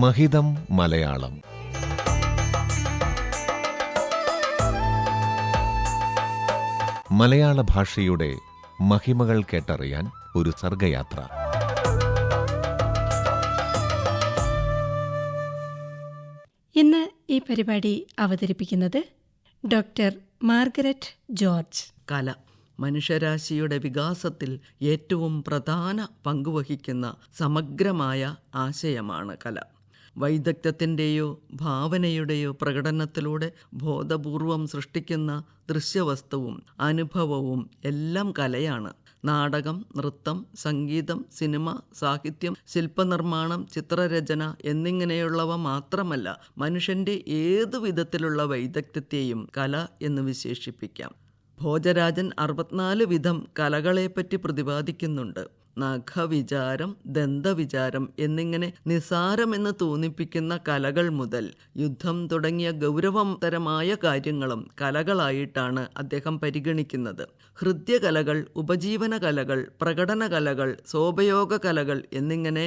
മഹിതം മലയാളം. മലയാള ഭാഷയുടെ മഹിമകൾ കേട്ടറിയാൻ ഒരു സർഗയാത്ര. ഇന്ന് ഈ പരിപാടി അവതരിപ്പിക്കുന്നത് ഡോക്ടർ മാർഗരറ്റ് ജോർജ്. കല മനുഷ്യരാശിയുടെ വികാസത്തിൽ ഏറ്റവും പ്രധാന പങ്കുവഹിക്കുന്ന സമഗ്രമായ ആശയമാണ് കല. വൈദഗ്ധ്യത്തിന്റെയോ ഭാവനയുടെയോ പ്രകടനത്തിലൂടെ ബോധപൂർവം സൃഷ്ടിക്കുന്ന ദൃശ്യവസ്തുവും അനുഭവവും എല്ലാം കലയാണ്. നാടകം നൃത്തം സംഗീതം സിനിമ സാഹിത്യം ശില്പനിർമ്മാണം ചിത്രരചന എന്നിങ്ങനെയുള്ളവ മാത്രമല്ല മനുഷ്യന്റെ ഏതു വിധത്തിലുള്ള വൈദഗ്ധ്യത്തെയും കല എന്ന് വിശേഷിപ്പിക്കാം. ഭോജരാജൻ അറുപത്തിനാല് വിധം കലകളെപ്പറ്റി പ്രതിപാദിക്കുന്നുണ്ട്. നഖവിചാരം ദന്തവിചാരം എന്നിങ്ങനെ നിസാരമെന്ന് തോന്നിപ്പിക്കുന്ന കലകൾ മുതൽ യുദ്ധം തുടങ്ങിയ ഗൗരവതരമായ കാര്യങ്ങളും കലകളായിട്ടാണ് അദ്ദേഹം പരിഗണിക്കുന്നത്. ഹൃദ്യകലകൾ ഉപജീവന കലകൾ പ്രകടന കലകൾ സോപയോഗ കലകൾ എന്നിങ്ങനെ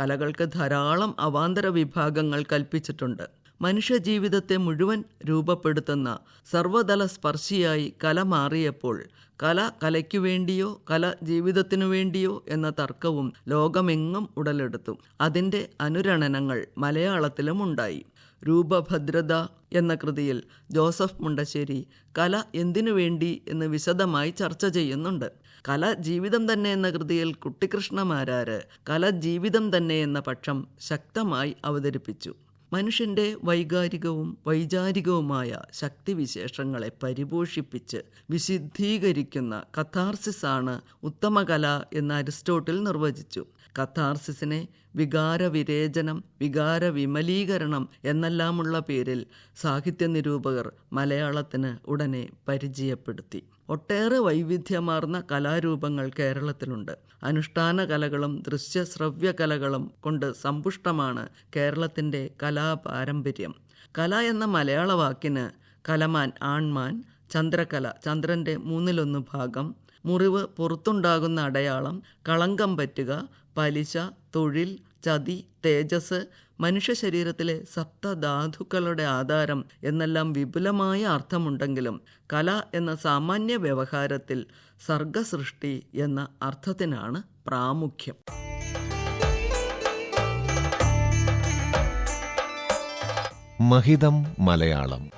കലകൾക്ക് ധാരാളം അവാന്തര വിഭാഗങ്ങൾ കൽപ്പിച്ചിട്ടുണ്ട്. മനുഷ്യജീവിതത്തെ മുഴുവൻ രൂപപ്പെടുത്തുന്ന സർവതല സ്പർശിയായി കല മാറിയപ്പോൾ കല കലയ്ക്കു വേണ്ടിയോ കല ജീവിതത്തിനു വേണ്ടിയോ എന്ന തർക്കവും ലോകമെങ്ങും ഉടലെടുത്തു. അതിന്റെ അനുരണനങ്ങൾ മലയാളത്തിലും ഉണ്ടായി. രൂപഭദ്രത എന്ന കൃതിയിൽ ജോസഫ് മുണ്ടശ്ശേരി കല എന്തിനു വേണ്ടി എന്ന് വിശദമായി ചർച്ച ചെയ്യുന്നുണ്ട്. കല ജീവിതം തന്നെ എന്ന കൃതിയിൽ കുട്ടിക്കൃഷ്ണമാരാര് കല ജീവിതം തന്നെ എന്ന പക്ഷം ശക്തമായി അവതരിപ്പിച്ചു. മനുഷ്യന്റെ വൈകാരികവും വൈചാരികവുമായ ശക്തിവിശേഷങ്ങളെ പരിപോഷിപ്പിച്ച് വിശുദ്ധീകരിക്കുന്ന കഥാർസിസാണ് ഉത്തമകല എന്ന് അരിസ്റ്റോട്ടിൽ നിർവചിച്ചു. കഥാർസിസിനെ വികാരവിരേചനം വികാര വിമലീകരണം എന്നെല്ലാമുള്ള പേരിൽ സാഹിത്യ നിരൂപകർ മലയാളത്തിന് ഉടനെ പരിചയപ്പെടുത്തി. ഒട്ടേറെ വൈവിധ്യമാർന്ന കലാരൂപങ്ങൾ കേരളത്തിലുണ്ട്. അനുഷ്ഠാന കലകളും ദൃശ്യശ്രവ്യ കലകളും കൊണ്ട് സമ്പുഷ്ടമാണ് കേരളത്തിന്റെ കലാപാരമ്പര്യം. കല എന്ന മലയാള വാക്കിന് കലമാൻ ആൺമാൻ ചന്ദ്രകല ചന്ദ്രന്റെ മൂന്നിലൊന്ന് ഭാഗം മുറിവ് പുറത്തുണ്ടാകുന്ന അടയാളം കളങ്കം പറ്റുക പലിശ തൊഴിൽ ചതി തേജസ് മനുഷ്യ ശരീരത്തിലെ സപ്തധാതുക്കളുടെ ആധാരം എന്നെല്ലാം വിപുലമായ അർത്ഥമുണ്ടെങ്കിലും കല എന്ന സാമാന്യ വ്യവഹാരത്തിൽ സർഗസൃഷ്ടി എന്ന അർത്ഥത്തിനാണ് പ്രാമുഖ്യം. മഹിതം മലയാളം